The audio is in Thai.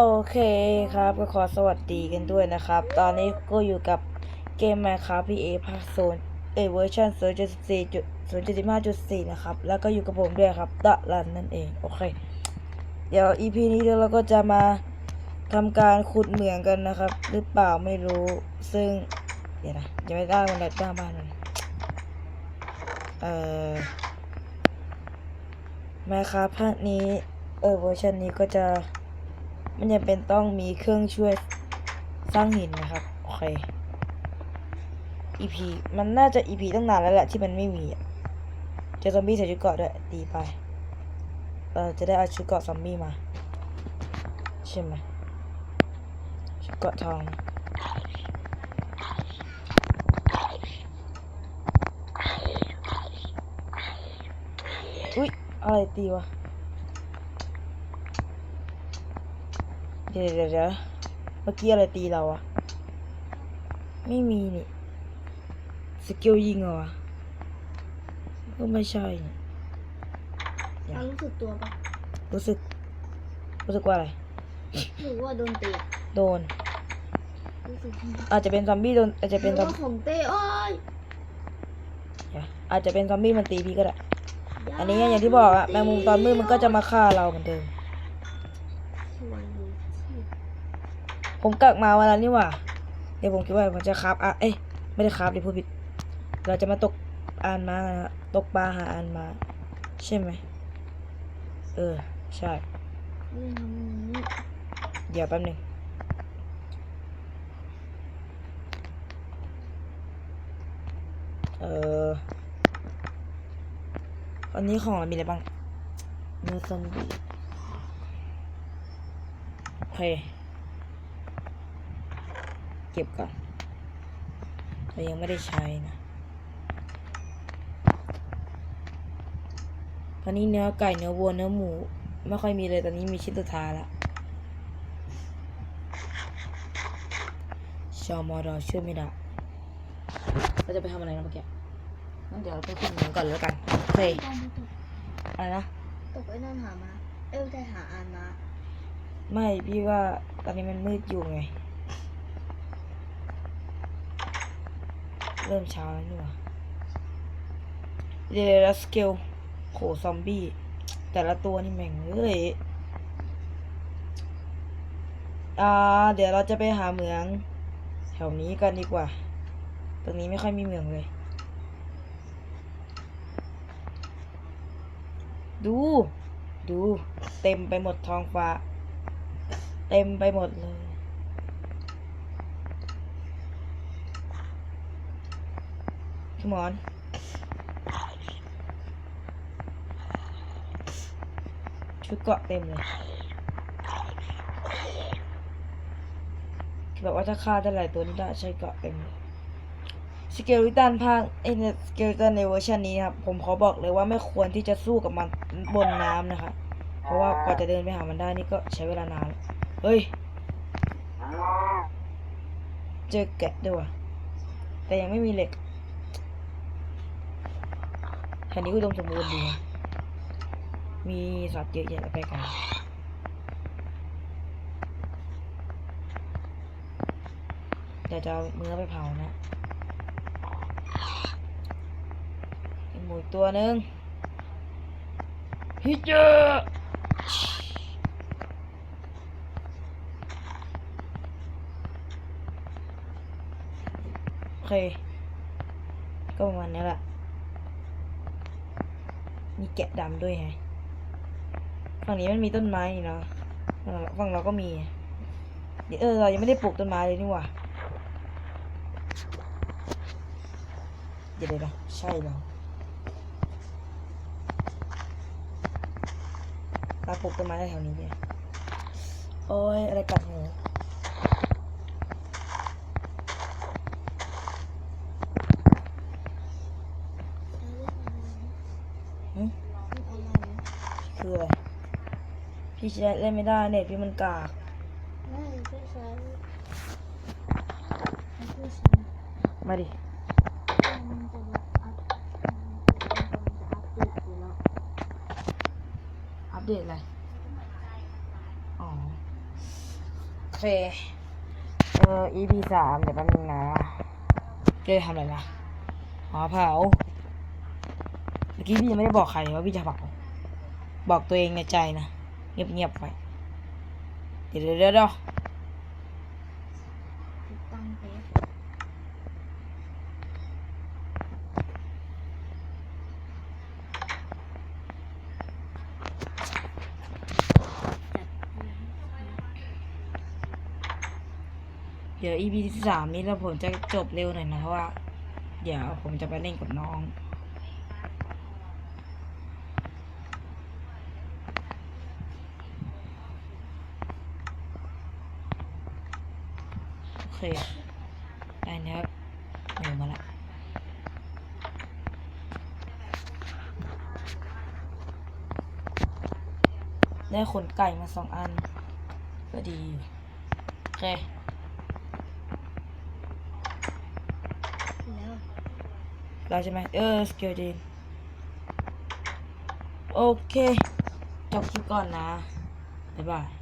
โอเคครับก็ขอสวัสดีกันด้วยนะครับ ตอนนี้ก็อยู่กับเกม Minecraft PA ภาคโซนเอเวอร์ชัน0.14.0.15.4นะครับ แล้วก็อยู่กับผมด้วยครับตะลันนั่นเองโอเค เดี๋ยว EP นี้เดี๋ยวเราก็จะมาทำการขุดเหมืองกันนะครับ หรือเปล่าไม่รู้ซึ่ง เดี๋ยวนะยังไม่ได้มันแดดหน้าบ้านมันเอ่อ Minecraft ภาคนี้เออเวอร์ชันนี้ก็จะ มันยังเป็นต้องมีเครื่องช่วยสร้างหินนะครับ โอเค EP มันน่าจะ EP ตั้งนานแล้วแหละที่มันไม่มีอะเจอซอมบี้ใส่ชุดเกราะด้วยตีไปเออจะได้เอาชุดเกราะซอมบี้มา ใช่ไหมชุดเกราะทองอุ๊ยอะไรตีวะ ดี๋ยวเดี๋ยวเดี๋ยวเมื่อกี้อะไรตีเราอะไม่มีนี่ สกิลยิงเหรอวะก็ไม่ใช่นี่อย่าเรารู้สึกตัวปะรู้สึก รู้สึกว่าอะไร หรือว่าโดนตีโดน รู้สึกอาจจะเป็นซอมบี้โดน อาจจะเป็นหซรืออมว่าของเต้โอ้ยอย่าอาจจะเป็นซอมบี้มันตีพี่ก็ได้ อันนี้อย่างที่บอกอะแมงมุมตอนมืดมันก็จะมาฆ่าเราเหมือนเดิม สวยเลยที่ ผมกักมาวันนั้นนี่ว่า เดี๋ยวผมคิดว่าผมจะคราฟอะเอ้ยไม่ได้คราฟดิพูดผิด เราจะมาตกอ่านมาตกปลาหาอ่านมา ใช่ไหมเออ ใช่ เดี๋ยวแป๊บหนึงเอออันนี้ของมีอะไรบ้างเนื้อซอมบี้โอเค ก็บก่อนเรายังไม่ได้ใช้นะ ตอนนี้เนื้อไก่เนื้อวัวเนื้อหมู ไม่ค่อยมีเลยตอนนี้มีชิ้นสุดท้ายละชาวมอดอช่วยไม่ได้เราจะไปทำอะไรนะเมื่อกี้งั้นเดี๋ยวเราไปขึ้นเหมืองก่อนแล้วกันโอเคต้องไม่ตกอะไรนะตกไอ้นั่นหามา เอ้ยได้หาอ่านมา ไม่พี่ว่าตอนนี้มันมืดอยู่ไง เริ่มเช้าแล้วนี่หว่าเดี๋ยวสเกลโหซอมบี้ แต่ละตัวนี่แม่งเลยอ่าเดี๋ยวเราจะไปหาเหมือง แถวนี้กันดีกว่า ตรงนี้ไม่ค่อยมีเหมืองเลย ดู ดู เต็มไปหมดท้องฟ้า เต็มไปหมดเลย พี่หมอนชุดเกาะเต็มเลยแบบว่าถ้าฆ่าได้หลายตัวนี่ได้ใช้เกาะเต็มเลยสเกลิตันภาคเอ้ยสเกลิตันในเวอร์ชันนี้ครับผมขอบอกเลยว่าไม่ควรที่จะสู้กับมันบนน้ำนะคะ เพราะว่ากว่าจะเดินไปหามันได้นี่ก็ใช้เวลานานเฮ้ย เจอแกะด้วยแต่ยังไม่มีเหล็ก แถวนี้อุดมสมบูรณ์ดี มีสัตว์เยอะแยะแล้วไปกันเดี๋ยวจะเอาเนื้อไปเผานะมีหมูตัวหนึ่งฮิเจอโอเค ก็ประมาณนี้แหละ มีแกะดำด้วยไงฝั่งนี้มันมีต้นไม้นี่เนาะฝั่งเราก็มีเออเรายังไม่ได้ปลูกต้นไม้เลยนี่หว่าเดี๋ยวเดี๋ยวนะใช่เหรอเราปลูกต้นไม้แถวนี้เนี่ยโอ้ยอะไรกัดหูคืออะไร พี่ใช้เล่นไม่ได้เน็ตพี่มันกากไม่ไม่ใช้ไม่ใช้มาดิอัพมันจะอัพเดตอยู่แล้วอัปเดตอะไร อ๋อเคเออ EP สามเดี๋ยวแป๊บนึงนะเจ๊ทำอะไรนะหอเผา เมื่อกี้พี่ยังไม่ได้บอกใครว่าพี่จะเผา บอกตัวเองในใจนะ เงียบๆไป เดี๋ยวเดี๋ยวเดี๋ยวตั้งเป๊ะเดี๋ยว EP ที่สามนี้เราผมจะจบเร็วหน่อยนะเพราะว่า เดี๋ยวผมจะไปเล่นกับน้อง เคได้เนี้ยหนูมาละได้ขนไก่มาสองอัน ก็ดี โอเคแล้วเราใช่ไหมเออสเกลดีนโอเค จบคลิปก่อนนะ บ๊ายบาย